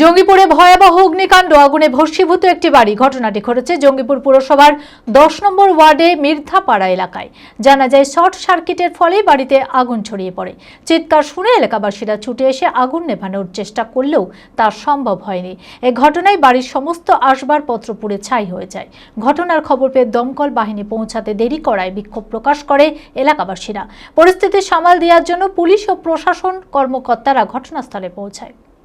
জঙ্গিপুরে ভয়াবহ অগ্নিকাণ্ড। আগুনে ভস্মীভূত একটি বাড়ি। ঘটনাটি ঘটেছে জঙ্গিপুর পুরসভার দশ নম্বর ওয়ার্ডে মির্ধাপাড়া এলাকায়। জানা যায়, শর্ট সার্কিটের ফলে বাড়িতে আগুন ছড়িয়ে পড়ে। চিৎকার শুনে এলাকাবাসীরা ছুটে এসে আগুন নেভানোর চেষ্টা করলেও তা সম্ভব হয়নি। এ ঘটনায় বাড়ির সমস্ত আসবাবপত্র পুড়ে ছাই হয়ে যায়। ঘটনার খবর পেয়ে দমকল বাহিনী পৌঁছাতে দেরি করায় বিক্ষোভ প্রকাশ করে এলাকাবাসীরা। পরিস্থিতি সামাল দেওয়ার জন্য পুলিশ ও প্রশাসন কর্মকর্তারা ঘটনাস্থলে পৌঁছায়।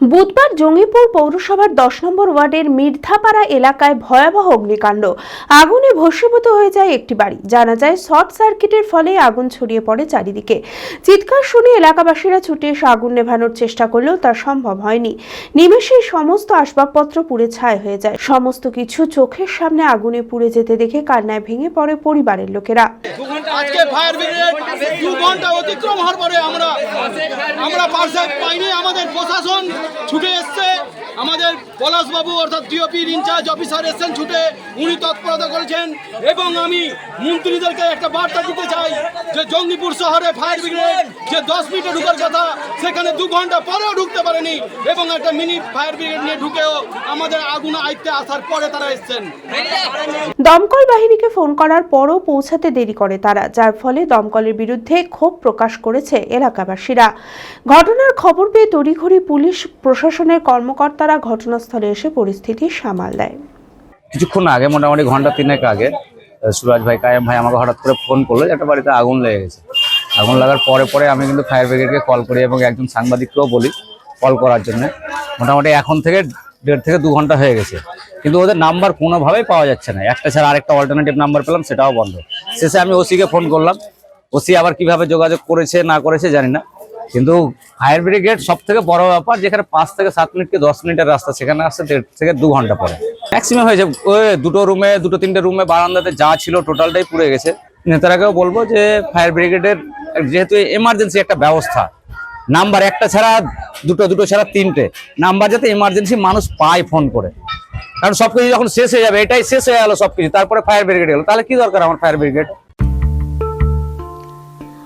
বুধবার জঙ্গিপুর পৌরসভার দশ নম্বর ওয়ার্ডের মির্ধাপাড়া এলাকায় ভয়াবহ অগ্নিকাণ্ড। আগুনে ভস্মীভূত হয়ে যায় একটি বাড়ি। জানা যায়, শর্ট সার্কিটের ফলে আগুন ছড়িয়ে পড়ে চারিদিকে। চিৎকার শুনে এলাকাবাসীরা ছুটে এসে আগুন নেভানোর চেষ্টা করলেও তা সম্ভব হয়নি। নিমেষেই সমস্ত আসবাবপত্র পুড়ে ছাই হয়ে যায়। সমস্ত কিছু চোখের সামনে আগুনে পুড়ে যেতে দেখে কান্নায় ভেঙে পড়ে পরিবারের লোকেরা। আমরা আমাদের প্রশাসন ছুটে এসছে। আমাদের পলাশবাবু অর্থাৎ ডিওপির ইনচার্জ অফিসার এসছেন ছুটে। উনি তৎপরতা করেছেন এবং আমি মন্ত্রীদেরকে একটা বার্তা দিতে চাই যে জঙ্গিপুর শহরে ফায়ার ব্রিগেড যে দশ মিনিটে ঢুকার কথা, সেখানে দু ঘণ্টা পরেও ঢুকতে পারেনি এবং একটা মিনি ফায়ার ব্রিগেড নিয়ে ঢুকেও আমাদের আগুন আয়ত্তে আসার পরে তারা এসছেন। দমকল বাহিনীকে ফোন করার পরও পৌঁছাতে দেরি করে তারা, যার ফলে দমকলের বিরুদ্ধে ক্ষোভ প্রকাশ করেছে এলাকাবাসীরা। ঘটনার খবর পেয়ে তড়িঘড়ি পুলিশ, প্রশাসনের কর্মকর্তারা ঘটনাস্থলে এসে পরিস্থিতি সামাল দেয়। কিছুক্ষণ আগে, মোটামুটি ঘণ্টা তিনেক আগে সুরাজ ভাই, কায়েম ভাই আমাকে হঠাৎ করে ফোন করল একটা বাড়িতে আগুন লেগে গেছে। আগুন লাগার পরে পরে আমি কিন্তু ফায়ার ব্রিগেডকে কল করি এবং একজন সাংবাদিককেও বলি কল করার জন্য। মোটামুটি এখন থেকে দেড় থেকে দু ঘণ্টা হয়ে গেছে। কিন্তু ওদের নাম্বার কোনোভাবেই পাওয়া যাচ্ছে না। একটা ছাড়া আরেকটা অল্টারনেটিভ নাম্বার পেলাম, সেটাও বন্ধ। শেষে আমি ওসিকে ফোন করলাম। ওসি আবার কীভাবে যোগাযোগ করেছে, না করেছে জানি না। কিন্তু ফায়ার ব্রিগেড সব থেকে বড় ব্যাপার, যেখানে পাঁচ থেকে সাত মিনিট কি দশ মিনিটের রাস্তা, সেখানে আসছে দেড় থেকে দু ঘণ্টা পরে। ম্যাক্সিমাম হয়েছে, ওই দুটো রুমে দুটো তিনটে রুমে বারান্দাতে যা ছিল টোটালটাই পুড়ে গেছে। নেতারাকেও বলব যে ফায়ার ব্রিগেডের যেহেতু এমার্জেন্সি একটা ব্যবস্থা নাম্বার একটা ছাড়া, দুটো দুটো ছাড়া তিনটে। নাম্বার যাতে এমার্জেন্সি মানুষ পায় ফোন করে। কারণ সবকিছু যখন শেষ হয়ে যাবে, এটাই শেষ হয়ে গেল সবকিছু। তারপরে ফায়ার ব্রিগেড গেলো তাহলে কি দরকার আমার ফায়ার ব্রিগেড